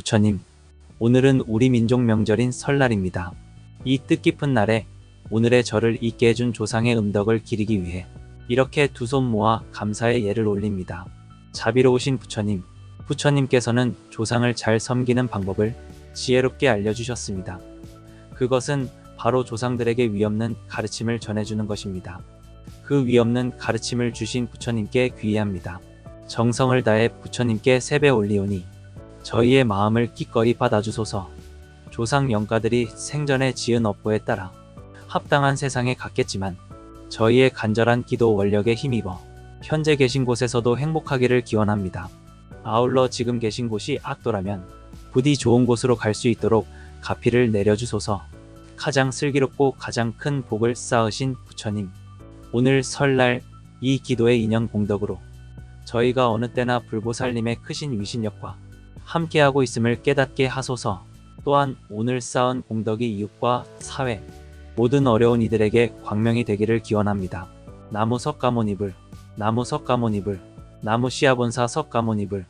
부처님, 오늘은 우리 민족 명절인 설날입니다. 이 뜻깊은 날에 오늘의 절을 있게 해준 조상의 음덕을 기리기 위해 이렇게 두 손 모아 감사의 예를 올립니다. 자비로우신 부처님, 부처님께서는 조상을 잘 섬기는 방법을 지혜롭게 알려주셨습니다. 그것은 바로 조상들에게 위없는 가르침을 전해주는 것입니다. 그 위없는 가르침을 주신 부처님께 귀의합니다. 정성을 다해 부처님께 세배 올리오니 저희의 마음을 기꺼이 받아주소서. 조상 영가들이 생전에 지은 업보에 따라 합당한 세상에 갔겠지만 저희의 간절한 기도 원력에 힘입어 현재 계신 곳에서도 행복하기를 기원합니다. 아울러 지금 계신 곳이 악도라면 부디 좋은 곳으로 갈 수 있도록 가피를 내려주소서. 가장 슬기롭고 가장 큰 복을 쌓으신 부처님. 오늘 설날 이 기도의 인연 공덕으로 저희가 어느 때나 불보살님의 크신 위신력과 함께하고 있음을 깨닫게 하소서. 또한 오늘 쌓은 공덕이 이웃과 사회 모든 어려운 이들에게 광명이 되기를 기원합니다. 나무 석가모니불, 나무 석가모니불, 나무 시아본사 석가모니불.